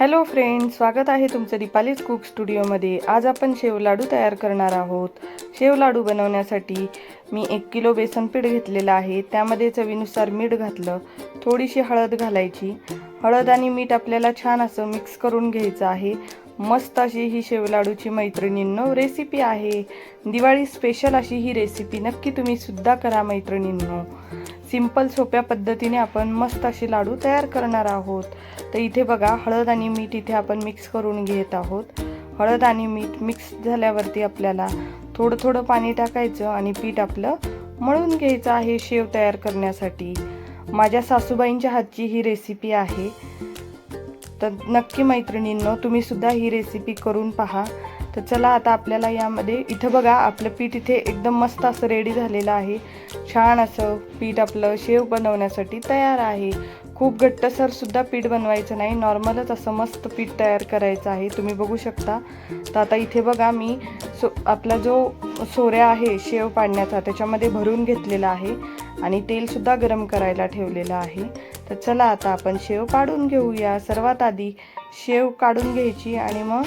Hello friend स्वागत आहे तुमचं दीपालीज कुक स्टुडिओमध्ये. आज आपण शेव लाडू तयार करणार आहोत. शेव लाडू बनवण्यासाठी मी एक किलो बेसन पीठ घेतलेलं आहे. त्यामध्ये चवीनुसार मीठ घातलं थोडीशी हळद घालायची. हळद आणि मीठ आपल्याला छान असं मिक्स करून घ्यायचं आहे. मस्त अशी ही शेव लाडूची मैत्रिणींनो रेसिपी आहे. दिवाळी स्पेशल अशी ही रेसिपी नक्की तुम्ही सुद्धा करा मैत्रिणींनो. सिंपल सोप्या पद्धतीने आपण मस्त असे लाडू तयार करणार आहोत. तर इथे बघा हळद आणि मीठ इथे आपण मिक्स करून घेत आहोत. हळद आणि मीठ मिक्स झाल्यावरती आपल्याला थोडं थोडं पाणी टाकायचं आणि पीठ आपलं मळून घ्यायचं आहे शेव तयार करण्यासाठी. माझ्या सासूबाईंच्या हातची ही रेसिपी आहे. तर नक्की मैत्रिणींनो तुम्ही सुद्धा ही रेसिपी करून पहा. तर चला आता आपल्याला यामध्ये इथं बघा आपलं पीठ इथे एकदम मस्त असं रेडी झालेलं आहे. छान असं पीठ आपलं शेव बनवण्यासाठी तयार आहे. खूप घट्टसर सुद्धा पीठ बनवायचं नाही नॉर्मलच असं मस्त पीठ तयार करायचं आहे. तुम्ही बघू शकता. तर आता इथे बघा मी सो आपला जो सोऱ्या आहे शेव पाडण्याचा त्याच्यामध्ये भरून घेतलेला आहे आणि तेलसुद्धा गरम करायला ठेवलेलं आहे. तर चला आता आपण शेव पाडून घेऊया. सर्वात आधी शेव काढून घ्यायची आणि मग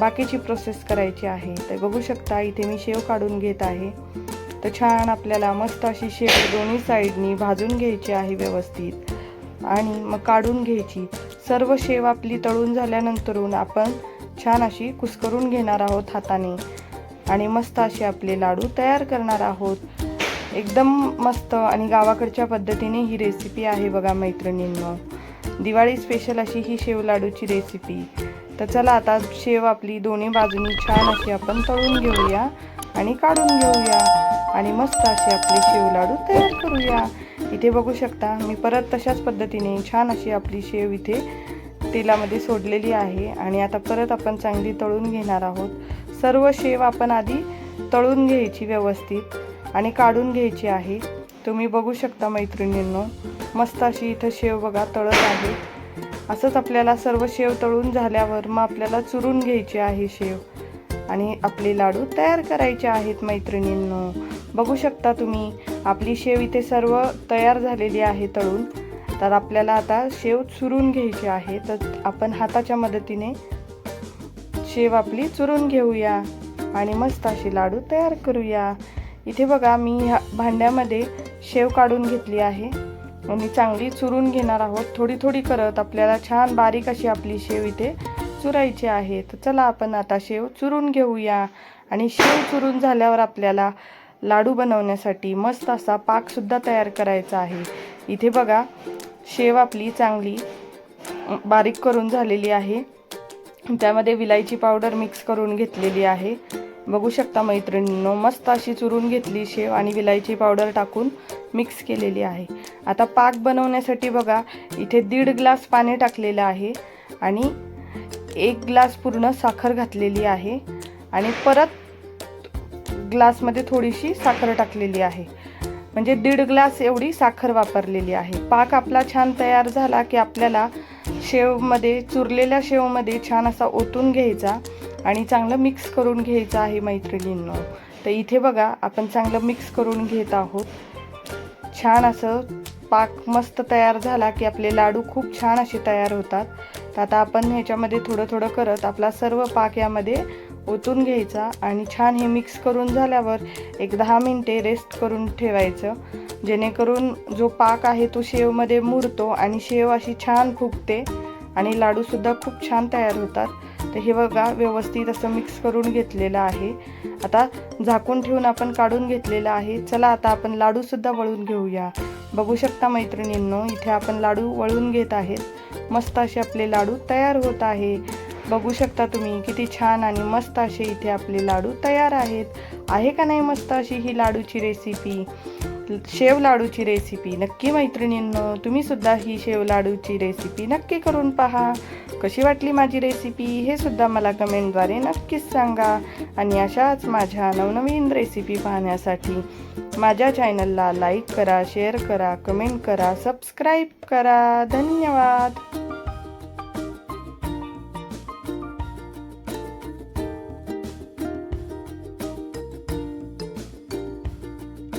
बाकीची प्रोसेस करायची आहे. तर बघू शकता इथे मी शेव काढून घेत आहे. तर छान आपल्याला मस्त अशी शेव दोन्ही साईडनी भाजून घ्यायची आहे व्यवस्थित. आणि मग काढून घ्यायची. सर्व शेव आपली तळून झाल्यानंतरून आपण छान अशी कुस्करून घेणार आहोत हाताने. आणि मस्त असे आपले लाडू तयार करणार आहोत. एकदम मस्त आणि गावाकडच्या पद्धतीने ही रेसिपी आहे बघा मैत्रिणींना. दिवाळी स्पेशल अशी ही शेव लाडूची रेसिपी तर चला आता शेव आपली दोन्ही बाजूनी छान अशी आपण तळून घेऊया आणि काढून घेऊया. आणि मस्त असे आपले शेव लाडू तयार करूया. इथे बघू शकता मी परत तशाच पद्धतीने छान अशी आपली शेव इथे तेलामध्ये सोडलेली आहे. आणि आता परत आपण चांगली तळून घेणार आहोत. सर्व शेव आपण आधी तळून घ्यायची व्यवस्थित आणि काढून घ्यायची आहे. तुम्ही बघू शकता मैत्रिणींनो मस्त अशी इथं शेव बघा तळत आहे असंच आपल्याला सर्व शेव तळून झाल्यावर मग आपल्याला चुरून घ्यायची आहे शेव. आणि आपले लाडू तयार करायचे आहेत मैत्रिणींनो. बघू शकता तुम्ही आपली शेव इथे सर्व तयार झालेली आहे तळून. तर आपल्याला आता शेव चुरून घ्यायची आहे. तर आपण हाताच्या मदतीने शेव आपली चुरून घेऊया. आणि मस्त अशी लाडू तयार करूया. इथे बघा मी ह्या भांड्यामध्ये शेव काढून घेतली आहे. आणि चांगली चुरून घेणार आहोत. थोडी थोडी करत आपल्याला छान बारीक अशी आपली शेव इथे चुरायची आहे. तर चला आपण आता शेव चुरून घेऊया. आणि शेव चुरून झाल्यावर आपल्याला लाडू बनवण्यासाठी मस्त असा पाकसुद्धा तयार करायचा आहे. इथे बघा शेव आपली चांगली बारीक करून झालेली आहे. त्यामध्ये विलायची पावडर मिक्स करून घेतलेली आहे. बघू शकता मैत्रिणींनो मस्त अशी चुरून घेतली शेव आणि विलायची पावडर टाकून मिक्स केलेली आहे. आता पाक बनवण्यासाठी बघा इथे दीड ग्लास पाणी टाकलेलं आहे आणि एक ग्लास पूर्ण साखर घातलेली आहे आणि परत ग्लासमध्ये थोडीशी साखर टाकलेली आहे. म्हणजे दीड ग्लास एवढी साखर वापरलेली आहे. पाक आपला छान तयार झाला की आपल्याला शेवमध्ये चुरलेल्या शेवमध्ये छान असा ओतून घ्यायचा आणि चांगलं मिक्स करून घ्यायचं आहे मैत्रिणींनो. तर इथे बघा आपण चांगलं मिक्स करून घेत आहोत. छान असं पाक मस्त तयार झाला की आपले लाडू खूप छान असे तयार होतात. तर आता आपण ह्याच्यामध्ये थोडं थोडं करत आपला सर्व पाक यामध्ये ओतून घ्यायचा आणि छान हे मिक्स करून झाल्यावर एक दहा मिनटे रेस्ट करून ठेवायचं. जेणेकरून जो पाक आहे तो शेवमध्ये मुरतो आणि शेव अशी छान फुगते आणि लाडूसुद्धा खूप छान तयार होतात. तर हे बघा व्यवस्थित असं मिक्स करून घेतलेलं आहे. आता झाकून ठेवून आपण काढून घेतलेलं आहे. चला आता आपण लाडूसुद्धा वळून घेऊया. बघू शकता मैत्रिणींनो इथे आपण लाडू वळून घेत आहेत. मस्त असे आपले लाडू तयार होत आहे. बघू शकता तुम्ही किती छान आणि मस्त असे इथे आपले लाडू तयार आहेत. आहे का नाही मस्त अशी ही लाडूची रेसिपी शेव लाडूची रेसिपी नक्की मैत्रिणींनो तुम्हीसुद्धा ही शेव लाडूची रेसिपी नक्की करून पहा. कशी वाटली माझी रेसिपी हे सुद्धा मला कमेंटद्वारे नक्कीच सांगा. आणि अशाच माझ्या नवनवीन रेसिपी पाहण्यासाठी माझ्या चॅनलला लाईक करा शेअर करा कमेंट करा सबस्क्राईब करा. धन्यवाद!